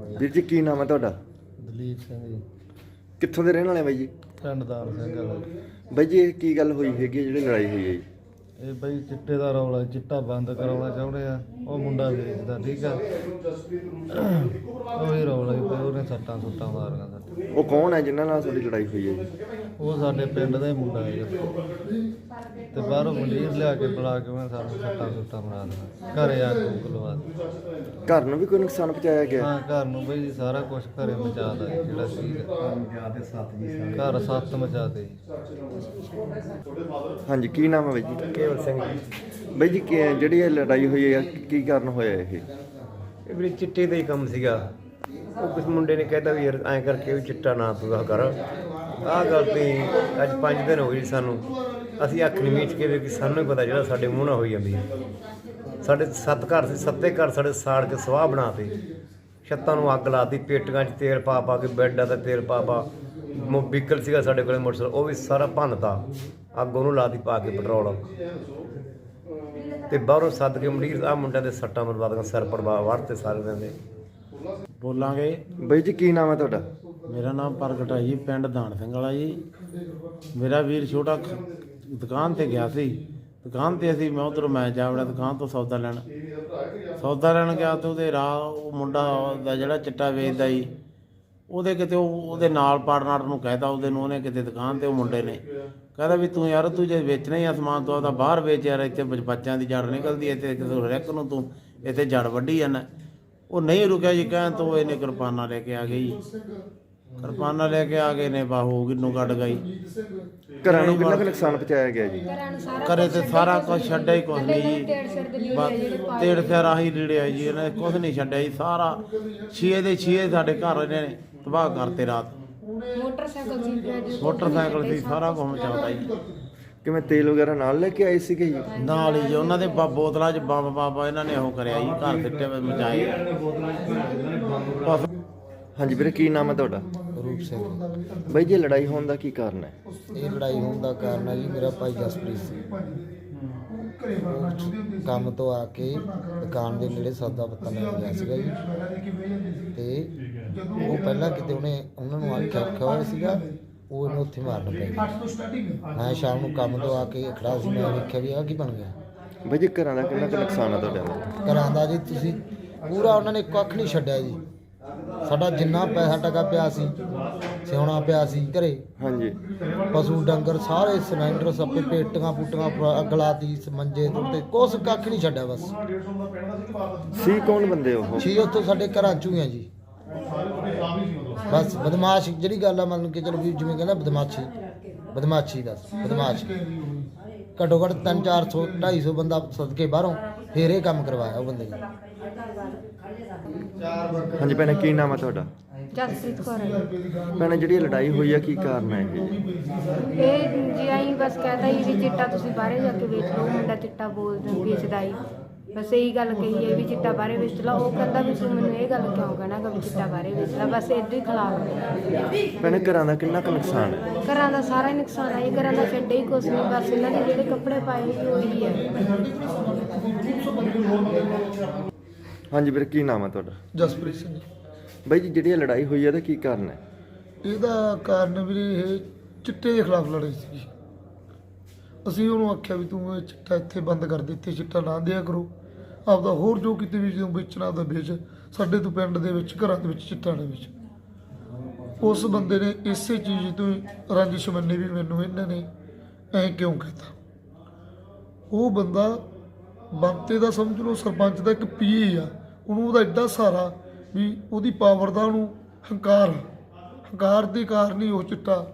ਵੀਰ ਜੀ ਕੀ ਨਾਮ ਹੈ ਤੁਹਾਡਾ? ਦਲੀਪ ਸਿੰਘ ਜੀ। ਕਿੱਥੋਂ ਦੇ ਰਹਿਣ ਵਾਲੇ ਬਾਈ ਜੀ? ਪਿੰਡ ਦਾਨ ਸਿੰਘ ਆ ਬਾਈ ਬਾਈ ਜੀ ਇਹ ਕੀ ਗੱਲ ਹੋਈ ਹੈਗੀ ਹੈ ਜਿਹੜੀ ਲੜਾਈ ਹੋਈ ਹੈ ਜੀ? ਇਹ ਬਈ ਚਿੱਟੇ ਦਾ ਰੌਲਾ ਚਿੱਟਾ ਬੰਦ ਕਰਾਉਣਾ ਚਾਹੁੰਦੇ ਆ। ਉਹ ਮੁੰਡਾ ਵੇਚਦਾ ਠੀਕ ਆ। ਉਹਨੇ ਸੱਟਾਂ ਸੁੱਟਾਂ ਮਾਰੀਆਂ ਸਾਡੇ ਉਹ ਕੌਣ ਹੈ ਜਿਨ੍ਹਾਂ ਨਾਲ ਤੁਹਾਡੀ ਲੜਾਈ ਹੋਈ ਹੈ ਜੀ? ਉਹ ਸਾਡੇ ਪਿੰਡ ਦਾ ਹੀ ਮੁੰਡਾ ਹੈ ਤੇ ਬਾਹਰੋਂ ਮੁੰਡੀਰ ਲਿਆ ਕੇ ਬੁਲਾ ਕੇ ਮੈਂ ਸਾਨੂੰ ਸੱਟਾਂ ਸੁੱਟਾਂ ਬਣਾ ਦੇਣਾ ਘਰੇ ਆ ਕੇ ਉਗਲਵਾ ਦਿੱਤਾ। ਘਰ ਨੂੰ ਵੀ ਕੋਈ ਨੁਕਸਾਨ ਪਹੁੰਚਾਇਆ ਗਿਆ? ਹਾਂ ਘਰ ਨੂੰ ਬਈ ਜੀ ਸਾਰਾ ਕੁਝ ਘਰੇ ਮਚਾਦਾ ਜਿਹੜਾ ਸੀ। ਘਰ ਸੱਤ ਮਚਾਦੇ ਹਾਂਜੀ ਕੀ ਨਾਮ ਹੈ ਬਾਈ ਜੀ? ਕੇਵਲ ਸਿੰਘ ਜੀ। ਬਾਈ ਜੀ ਕੀ- ਜਿਹੜੀ ਇਹ ਲੜਾਈ ਹੋਈ ਹੈ ਕੀ ਕਾਰਨ ਹੋਇਆ ਇਹ? ਇਹ ਵੀ ਚਿੱਟੇ ਦਾ ਹੀ ਕੰਮ ਸੀਗਾ। ਉਹ ਕਿਸ ਮੁੰਡੇ ਨੇ ਕਹਿਤਾ ਵੀ ਯਾਰ ਐਂ ਕਰਕੇ ਵੀ ਚਿੱਟਾ ਨਾ ਤੂੰ ਕਰ। ਆਹ ਗੱਲ ਤੇ ਅੱਜ 5 ਦਿਨ ਹੋ ਗਏ ਸਾਨੂੰ। ਅਸੀਂ ਅੱਖ ਨਹੀਂ ਮੀਚ ਕੇ ਵੀ ਸਾਨੂੰ ਹੀ ਪਤਾ ਜਿਹੜਾ ਸਾਡੇ ਮੂੰਹ ਨਾਲ ਹੋਈ ਜਾਂਦੀ ਹੈ। ਸਾਡੇ ਸੱਤ ਘਰ ਸੀ, ਸੱਤੇ ਘਰ ਸਾਡੇ ਸਾੜ ਕੇ ਸਵਾਹ ਬਣਾਤੇ ਛੱਤਾਂ ਨੂੰ ਅੱਗ ਲਾਤੀ, ਪੇਟੀਆਂ 'ਚ ਤੇਲ ਪਾ ਪਾ ਕੇ ਬੈੱਡਾਂ ਤੇ ਤੇਲ ਪਾ ਪਾ। ਮੋ ਸੀਗਾ ਸਾਡੇ ਕੋਲੇ ਮੋਟਰਸਾਈਕਲ, ਉਹ ਵੀ ਸਾਰਾ ਭੰਨਤਾ। ਅੱਗ ਉਹਨੂੰ ਲਾਤੀ ਪਾ ਕੇ ਪੈਟਰੋਲ। ਤੇ ਬਾਹਰੋਂ ਸੱਦ ਕੇ ਮੰਡੀਰ ਆ ਮੁੰਡਿਆਂ ਦੇ ਸੱਟਾਂ ਬਰਬਾਦ ਸਿਰ ਪੜਵਾ ਵੜਤੇ ਸਾਰੇ ਦੇ। ਬੋਲਾਂਗੇ। ਬਾਈ ਜੀ ਕੀ ਨਾਮ ਹੈ ਤੁਹਾਡਾ? ਮੇਰਾ ਨਾਮ ਪ੍ਰਗਟ ਹੈ ਜੀ ਪਿੰਡ ਦਾਨ ਸਿੰਘ ਵਾਲਾ ਜੀ। ਮੇਰਾ ਵੀਰ ਛੋਟਾ ਦੁਕਾਨ ਤੇ ਗਿਆ ਸੀ। ਦੁਕਾਨ ਤੇ ਅਸੀਂ ਮੈਂ ਉਧਰ ਮੈਂ ਜਾ ਵੜਿਆ ਦੁਕਾਨ ਤੋਂ ਸੌਦਾ ਲੈਣ। ਸੌਦਾ ਲੈਣ ਗਿਆ ਤੇ ਉਹਦੇ ਰਾਹ ਉਹ ਮੁੰਡਾ ਦਾ ਜਿਹੜਾ ਚਿੱਟਾ ਵੇਚਦਾ ਜੀ ਉਹਦੇ ਕਿਤੇ ਉਹ ਉਹਦੇ ਨਾਲ ਪਾਰਟਨਰ ਨੂੰ ਕਹਿਤਾ ਉਹਦੇ ਨੂੰ ਉਹਨੇ ਕਿਤੇ ਦੁਕਾਨ ਤੇ ਉਹ ਮੁੰਡੇ ਨੇ। ਕਹਿੰਦਾ ਵੀ ਤੂੰ ਯਾਰ ਤੂੰ ਜੇ ਵੇਚਣਾ ਹੀ ਆ ਸਮਾਨ ਤੂੰ ਆਪਦਾ ਬਾਹਰ ਵੇਚ ਯਾਰ ਇੱਥੇ ਬੱਚ- ਬੱਚਿਆਂ ਦੀ ਜੜ ਨਿਕਲਦੀ ਇੱਥੇ ਕਿਸੇ ਰੈਕ ਨੂੰ ਤੂੰ ਇੱਥੇ ਜੜ ਵੱਢੀ ਜਾਂਦਾ। ਉਹ ਨਹੀਂ ਰੁਕਿਆ ਜੀ ਕਹਿਣ ਤੋਂ ਇਹਨੇ ਕਿਰਪਾਨਾਂ ਲੈ ਕੇ ਆ ਗਈ ਕਿਰਪਾਨਾਂ ਲੈ ਕੇ ਆ ਗਏ ਨੇ ਬਾਹੂ ਕਿੰਨੂ ਕੱਢ ਗਈ ਘਰਾਂ ਨੂੰ ਕਿੰਨਾ ਕੁ ਨੁਕਸਾਨ ਪਹੁੰਚਾਇਆ ਗਿਆ ਜੀ? ਕਰੇ ਤੇ ਸਾਰਾ ਕੁਝ ਛੱਡਿਆ ਹੀ ਕੁਝ ਨਹੀਂ ਜੀ। ਤੇੜ ਸਿਰ ਆਹੀ ਲੀੜਿਆ ਜੀ ਇਹਨੇ ਕੁਝ ਨਹੀਂ ਛੱਡਿਆ ਜੀ ਸਾਰਾ ਛੀਏ ਦੇ ਛੀਏ ਸਾਡੇ ਘਰ ਇਹਨੇ ਤਬਾਹ ਕਰਤੇ ਰਾਤ। ਮੋਟਰਸਾਈਕਲ ਸੀ ਫਿਰ ਮੋਟਰਸਾਈਕਲ ਸੀ ਸਾਰਾ ਕੁਝ ਚੱਲਦਾ ਜੀ। ਕਿਵੇਂ ਤੇਲ ਵਗੈਰਾ ਨਾਲ ਲੈ ਕੇ ਆਏ ਸੀਗੇ ਜੀ? ਨਾਲ ਹੀ ਜੀ ਉਹਨਾਂ ਦੇ ਬ- ਬੋਤਲਾਂ 'ਚ ਬੰਬ ਬਾਬਾ ਇਹਨਾਂ ਨੇ ਉਹ ਕਰਿਆ ਜੀ ਘਰ ਸਿੱਟੇ ਹੋਏ ਮਚਾਏ। ਬਸ ਹਾਂਜੀ ਵੀਰੇ ਕੀ ਨਾਮ ਹੈ ਤੁਹਾਡਾ? ਰੂਪ ਸਿੰਘ। ਬਾਈ ਜੀ ਲੜਾਈ ਹੋਣ ਦਾ ਕੀ ਕਾਰਨ ਹੈ? ਇਹ ਲੜਾਈ ਹੋਣ ਦਾ ਕਾਰਨ ਹੈ ਜੀ ਮੇਰਾ ਭਾਈ ਜਸਪ੍ਰੀਤ ਸਿੰਘ। ਕੰਮ ਤੋਂ ਆ ਕੇ ਦੁਕਾਨ ਦੇ ਨੇੜੇ ਸੌਦਾ ਪੱਤਾ ਲੈਣ ਗਿਆ ਸੀਗਾ ਜੀ। ਤੇ ਉਹ ਪਹਿਲਾਂ ਕਿਤੇ ਉਹਨੇ ਉਹਨਾਂ ਨੂੰ ਆਖਿਆ ਰੱਖਿਆ ਹੋਇਆ ਸੀਗਾ ਉਹ ਇਹਨੂੰ ਉੱਥੇ ਮਾਰਨ ਪੈ ਗਿਆ ਮੈਂ ਸ਼ਾਮ ਨੂੰ ਕੰਮ ਤੋਂ ਆ ਕੇ ਖੜਾ ਸੀ ਮੈਂ ਵੇਖਿਆ ਵੀ ਆਹ ਕੀ ਬਣ ਗਿਆ। ਬਾਈ ਜੀ ਘਰਾਂ ਦਾ ਕਿੰਨਾ ਕੁ ਨੁਕਸਾਨ ਹੈ ਤੁਹਾਡਾ ਘਰਾਂ ਦਾ ਜੀ ਤੁਸੀਂ ਪੂਰਾ ਉਹਨਾਂ ਨੇ ਕੱਖ ਨਹੀਂ ਛੱਡਿਆ ਜੀ। ਸਾਡਾ ਜਿੰਨਾ ਪੈਸਾ ਟਕਾ ਪਿਆ ਸੀ ਸਿਉਣਾ ਪਿਆ ਸੀ ਘਰੇ। ਹਾਂਜੀ। ਪਸ਼ੂ ਡੰਗਰ ਸਾਰੇ ਸਿਲੰਡਰ ਸੱਪੇ ਪੇਟੀਆਂ ਪੁੱਟੀਆਂ ਅਗਲਾਤੀ ਮੰਜੇ ਤੇ ਕੁਛ ਕੱਖ ਨਹੀਂ ਛੱਡਿਆ ਬਸ। ਸੀ ਕੌਣ ਬੰਦੇ ਉਹ? ਛੀ ਉੱਥੋਂ ਸਾਡੇ ਘਰਾਂ ਚੋਂ ਹੀ ਆ ਜੀ। ਬਸ ਬਦਮਾਸ਼ ਜਿਹੜੀ ਗੱਲ ਆ ਮੰਨ ਕੇ ਚਲੋ ਵੀ ਜਿਵੇਂ ਕਹਿੰਦਾ ਬਦਮਾਸ਼ੀ। ਬਦਮਾਸ਼ੀ ਦਾ ਬਦਮਾਸ਼। ਘੱਟੋ ਘੱਟ 3 400 250 ਬੰਦਾ ਸਦਕੇ ਬਾਹਰੋਂ ਫੇਰ ਇਹ ਕੰਮ ਕਰਵਾਇਆ ਉਹ ਬੰਦੇ ਨੇ। ਹਾਂਜੀ ਭੈਣੇ ਕੀ ਨਾਮ ਹੈ ਤੁਹਾਡਾ? ਜਸਪ੍ਰੀਤ ਕੌਰ। ਭੈਣੇ ਜਿਹੜੀ ਇਹ ਲੜਾਈ ਹੋਈ ਹੈ ਕੀ ਕਾਰਨ ਹੈ ਇਹ? ਜੀ ਇਹ ਜੀ ਆਈ ਬਸ ਕਹਤਾ ਹੀ ਵੀ ਚਿੱਟਾ ਤੁਸੀਂ ਬਾਹਰੇ ਜਾ ਕੇ ਵੇਚ ਲਓ ਮੁੰਡਾ ਚਿੱਟਾ ਬੋਲਦਾ ਵੇਚਦਾ ਹੀ। ਬਸ ਇਹੀ ਗੱਲ ਕਹੀ ਹੈ ਵੀ ਚਿੱਟਾ ਬਾਹਰੇ ਵੇਚ ਲਾ ਉਹ ਕਹਿੰਦਾ ਵੀ ਤੂੰ ਮੈਨੂੰ ਇਹ ਗੱਲ ਕਿਉਂ ਕਹਿਣਾ ਕਿ ਵੀ ਚਿੱਟਾ ਬਾਹਰੇ ਵੇਚ ਲਾ ਬਸ ਇਦਾਂ ਹੀ ਖਿਲਾਫ ਭੈਣੇ ਘਰਾਂ ਦਾ ਕਿੰਨਾ ਕੁ ਨੁਕਸਾਨ ਹੈ? ਘਰਾਂ ਦਾ ਸਾਰਾ ਹੀ ਨੁਕਸਾਨ ਆਈ ਘਰਾਂ ਦਾ ਛੱਡੇ ਹੀ ਕੁਛ ਨਹੀਂ ਬਸ ਇਹਨਾਂ ਦੇ ਜਿਹੜੇ ਕੱਪੜੇ ਪਾਏ ਸੀ ਉਹੀ ਹੈ ਹਾਂਜੀ ਵੀਰੇ ਕੀ ਨਾਮ ਹੈ ਤੁਹਾਡਾ? ਜਸਪ੍ਰੀਤ ਸਿੰਘ। ਬਾਈ ਜੀ ਜਿਹੜੀ ਇਹ ਲੜਾਈ ਹੋਈ ਹੈ ਇਹਦਾ ਕੀ ਕਾਰਨ ਹੈ? ਇਹਦਾ ਕਾਰਨ ਵੀਰੇ ਇਹ ਚਿੱਟੇ ਦੇ ਖਿਲਾਫ ਲੜਾਈ ਸੀ ਅਸੀਂ ਉਹਨੂੰ ਆਖਿਆ ਵੀ ਤੂੰ ਇਹ ਚਿੱਟਾ ਇੱਥੇ ਬੰਦ ਕਰ ਦੇ ਇੱਥੇ ਚਿੱਟਾ ਨਾ ਦਿਆ ਕਰੋ। ਆਪਦਾ ਹੋਰ ਜੋ ਕਿਤੇ ਵੀ ਜਦੋਂ ਵੇਚਣਾ ਆਪਦਾ ਵੇਚ, ਸਾਡੇ ਤੋਂ ਪਿੰਡ ਦੇ ਵਿੱਚ, ਘਰਾਂ ਦੇ ਵਿੱਚ, ਚਿੱਟਾ ਨਾ ਵਿੱਚ। ਉਸ ਬੰਦੇ ਨੇ ਇਸੇ ਚੀਜ਼ ਤੋਂ ਹੀ ਰੰਜਿਸ਼ ਮੰਨੀ ਵੀ ਮੈਨੂੰ ਇਹਨਾਂ ਨੇ ਐ ਕਿਉਂ ਕੀਤਾ ਉਹ ਬੰਦਾ ਬੰਤੇ ਦਾ ਸਮਝ ਲਓ, ਸਰਪੰਚ ਦਾ ਇੱਕ ਪੀਏ ਆ, ਉਹਨੂੰ ਉਹਦਾ ਐਡਾ ਸਹਾਰਾ ਵੀ ਉਹਦੀ ਪਾਵਰ ਦਾ ਉਹਨੂੰ ਹੰਕਾਰ ਹੰਕਾਰ ਦੇ ਕਾਰਨ ਹੀ ਉਹ ਚਿੱਟਾ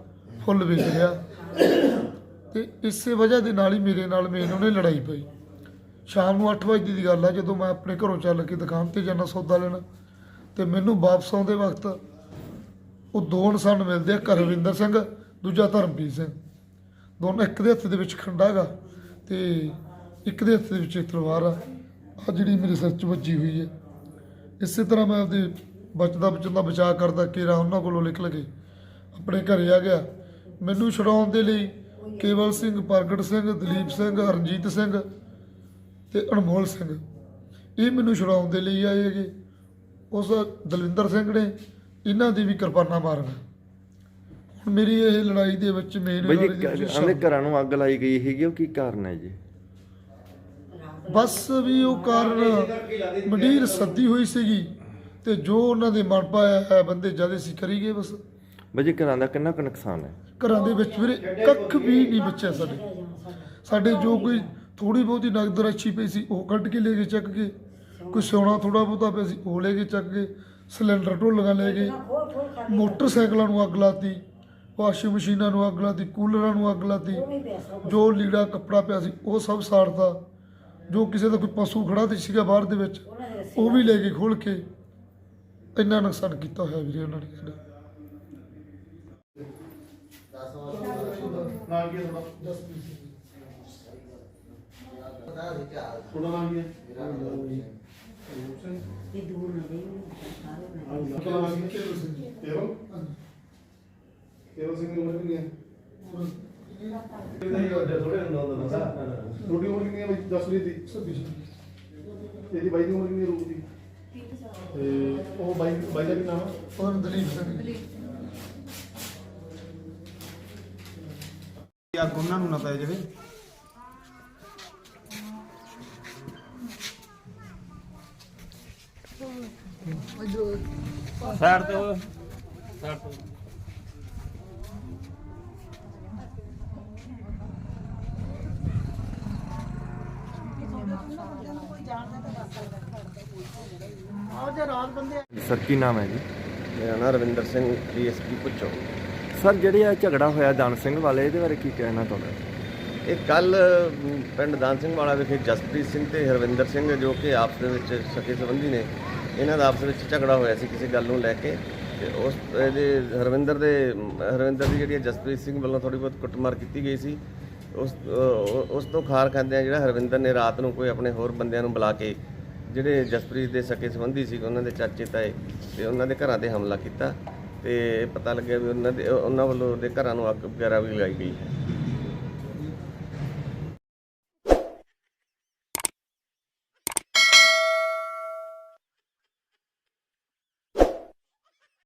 ਫੁੱਲ ਵੇਚ ਰਿਹਾ। ਤੇ ਇਸੇ ਵਜ੍ਹਾ ਦੇ ਨਾਲ ਹੀ ਮੇਰੇ ਨਾਲ ਮੇਨ ਉਹਨੇ ਲੜਾਈ ਪਈ। ਸ਼ਾਮ ਨੂੰ 8 ਵਜੇ ਦੀ ਗੱਲ ਆ, ਜਦੋਂ ਮੈਂ ਆਪਣੇ ਘਰੋਂ ਚੱਲ ਕੇ ਦੁਕਾਨ ਤੇ ਜਾਣਾ ਸੌਦਾ ਲੈਣ ਤੇ ਮੈਨੂੰ ਵਾਪਸ ਆਉਂਦੇ ਵਕਤ ਉਹ ਦੋ ਇਨਸਾਨ ਮਿਲਦੇ ਆ ਕਰਵਿੰਦਰ ਸਿੰਘ, ਦੂਜਾ ਧਰਮਪ੍ਰੀਤ ਸਿੰਘ। ਦੋਨੋਂ ਇੱਕ ਦੇ ਹੱਥ ਦੇ ਵਿੱਚ ਖੰਡਾ ਗਾ ਤੇ ਇੱਕ ਦੇ ਹੱਥ ਦੇ ਵਿੱਚ ਤਲਵਾਰ ਆ। ਆ ਜਿਹੜੀ ਮੇਰੇ ਸਿਰ 'ਚ ਵੱਜੀ ਹੋਈ ਹੈ ਇਸੇ ਤਰ੍ਹਾਂ ਮੈਂ ਆਪਦੇ ਬਚਦਾ ਬਚਦਾ ਬਚਾਅ ਕਰਦਾ ਕੇਰਾ ਉਹਨਾਂ ਕੋਲੋਂ ਨਿਕਲ ਕੇ ਆਪਣੇ ਘਰੇ ਆ ਗਿਆ। ਮੈਨੂੰ ਛੁਡਾਉਣ ਦੇ ਲਈ ਕੇਵਲ ਸਿੰਘ, ਪ੍ਰਗਟ ਸਿੰਘ, ਦਲੀਪ ਸਿੰਘ, ਰਣਜੀਤ ਸਿੰਘ ਤੇ ਅਨਮੋਲ ਸਿੰਘ। ਇਹ ਮੈਨੂੰ ਛੁਡਾਉਣ ਦੇ ਲਈ ਆਏ ਹੈਗੇ। ਉਸ ਦਲਵਿੰਦਰ ਸਿੰਘ ਨੇ ਇਹਨਾਂ ਦੀ ਵੀ ਕਿਰਪਾਨਾਂ ਮਾਰੀਆਂ ਹੁਣ ਮੇਰੀ ਇਹ ਲੜਾਈ ਦੇ ਵਿੱਚ ਮੇਨ ਬਾਈ ਘਰਾਂ ਨੂੰ ਅੱਗ ਲਾਈ ਗਈ ਹੈਗੀ ਉਹ ਕੀ ਕਾਰਨ ਹੈ ਜੀ? ਬਸ ਵੀ ਉਹ ਕਾਰਨ ਮੰਡੀਰ ਸੱਦੀ ਹੋਈ ਸੀਗੀ ਤੇ ਜੋ ਉਹਨਾਂ ਦੇ ਮਨ ਪਾਇਆ ਹੈ ਬੰਦੇ ਜ਼ਿਆਦਾ ਸੀ ਕਰੀ ਗਏ ਬਸ। ਬਾਈ ਘਰਾਂ ਦਾ ਕਿੰਨਾ ਕੁ ਨੁਕਸਾਨ ਹੈ? ਘਰਾਂ ਦੇ ਵਿੱਚ ਵੀਰੇ ਕੱਖ ਵੀ ਨਹੀਂ ਬਚਿਆ ਸਾਡੇ। ਸਾਡੇ ਜੋ ਕੋਈ ਥੋੜੀ ਬਹੁਤੀ ਨਗਦ ਰਾਸ਼ੀ ਪਈ ਸੀ, ਉਹ ਕੱਢ ਕੇ ਲੈ ਗਏ ਚੱਕ ਕੇ। ਕੋਈ ਸੋਨਾ ਥੋੜਾ ਬਹੁਤਾ ਪਿਆ ਸੀ, ਉਹ ਲੈ ਕੇ ਚੱਕ ਕੇ, ਸਿਲੰਡਰ ਢੋਲੀਆਂ ਲੈ ਗਏ। ਮੋਟਰਸਾਈਕਲਾਂ ਨੂੰ ਅੱਗ ਲਾਤੀ, ਵਾਸ਼ਿੰਗ ਮਸ਼ੀਨਾਂ ਨੂੰ ਅੱਗ ਲਾਤੀ, ਕੂਲਰਾਂ ਨੂੰ ਅੱਗ ਲਾਤੀ, ਜੋ ਲੀੜਾ ਕੱਪੜਾ ਪਿਆ ਸੀ, ਉਹ ਸਭ ਸਾੜਤਾ। ਜੋ ਕਿਸੇ ਦਾ ਕੋਈ ਪਸ਼ੂ ਖੜਾ ਤੇ ਸੀਗਾ ਬਾਹਰ ਦੇ ਵਿੱਚ, ਉਹ ਵੀ ਲੈ ਕੇ ਖੋਲ ਕੇ। ਇੰਨਾ ਨੁਕਸਾਨ ਕੀਤਾ ਹੋਇਆ ਵੀਰੇ ਉਹਨਾਂ ਨੇ ਸਾਡਾ। ਕੇਵਲ ਸਿੰਘ। ਦੀ ਉਮਰ ਕਿੰਨੀ ਹੈ? ਰੋਟੀ ਉਮਰ ਕਿੰਨੀ ਹੈ ਬਈ? 10 ਵਜੇ ਦੀ ਇਹਦੀ ਬਾਈ ਦੀ ਉਮਰ ਕਿੰਨੀ ਹੈ ਰੂਪ ਦੀ? ਤੇ ਉਹ ਬਾਈ ਬਾਈ ਦਾ ਕੀ ਨਾਮ ਹੈ? ਔਰ ਦਲੀਪ ਸਿੰਘ। ਅੱਗ ਉਹਨਾਂ ਨੂੰ ਨਾ ਪੈ ਜਾਵੇ। ਸਰ ਕੀ ਨਾਮ ਹੈ ਜੀ? ਮੇਰਾ ਨਾਮ ਰਵਿੰਦਰ ਸਿੰਘ ਡੀਐਸਪੀ ਪੁੱਛੋ ਸਰ ਜਿਹੜੇ ਆ ਝਗੜਾ ਹੋਇਆ ਦਾਨ ਸਿੰਘ ਵਾਲੇ ਇਹਦੇ ਬਾਰੇ ਕੀ ਕਹਿਣਾ ਤੁਹਾਡਾ? ਇਹ ਕੱਲ ਪਿੰਡ ਦਾਨ ਸਿੰਘ ਵਾਲਾ ਵਿਖੇ ਜਸਪ੍ਰੀਤ ਸਿੰਘ ਤੇ ਹਰਵਿੰਦਰ ਸਿੰਘ ਜੋ ਕਿ ਆਪਸ ਦੇ ਵਿੱਚ ਸਕੇ ਸੰਬੰਧੀ ਨੇ ਇਹਨਾਂ ਦਾ ਆਪਸ ਵਿੱਚ ਝਗੜਾ ਹੋਇਆ ਸੀ ਕਿਸੇ ਗੱਲ ਨੂੰ ਲੈ ਕੇ ਤੇ ਉਸ ਇਹਦੇ ਹਰਵਿੰਦਰ ਦੇ, ਹਰਵਿੰਦਰ ਦੀ ਜਿਹੜੀ ਹੈ ਜਸਪ੍ਰੀਤ ਸਿੰਘ ਵੱਲੋਂ ਥੋੜੀ ਬਹੁਤ ਕੁੱਟਮਾਰ ਕੀਤੀ ਗਈ ਸੀ। ਉਸ ਉਸ ਤੋਂ ਖਾਰ ਖਾਂਦਿਆਂ ਜਿਹੜਾ ਹਰਵਿੰਦਰ ਨੇ ਰਾਤ ਨੂੰ ਕੋਈ ਆਪਣੇ ਹੋਰ ਬੰਦਿਆਂ ਨੂੰ ਬੁਲਾ ਕੇ ਜਿਹੜੇ ਜਸਪ੍ਰੀਤ ਦੇ ਸਕੇ ਸੰਬੰਧੀ ਸੀ, ਉਹਨਾਂ ਦੇ ਚਾਚੇ, ਤਾਏ ਤੇ ਉਹਨਾਂ ਦੇ ਘਰਾਂ ਤੇ ਹਮਲਾ ਕੀਤਾ ਤੇ ਪਤਾ ਲੱਗਿਆ ਵੀ ਉਹਨਾਂ ਦੇ, ਉਹਨਾਂ ਵੱਲੋਂ ਦੇ ਘਰਾਂ ਨੂੰ ਅੱਗ ਵਗੈਰਾ ਵੀ ਲਗਾਈ ਗਈ ਹੈ।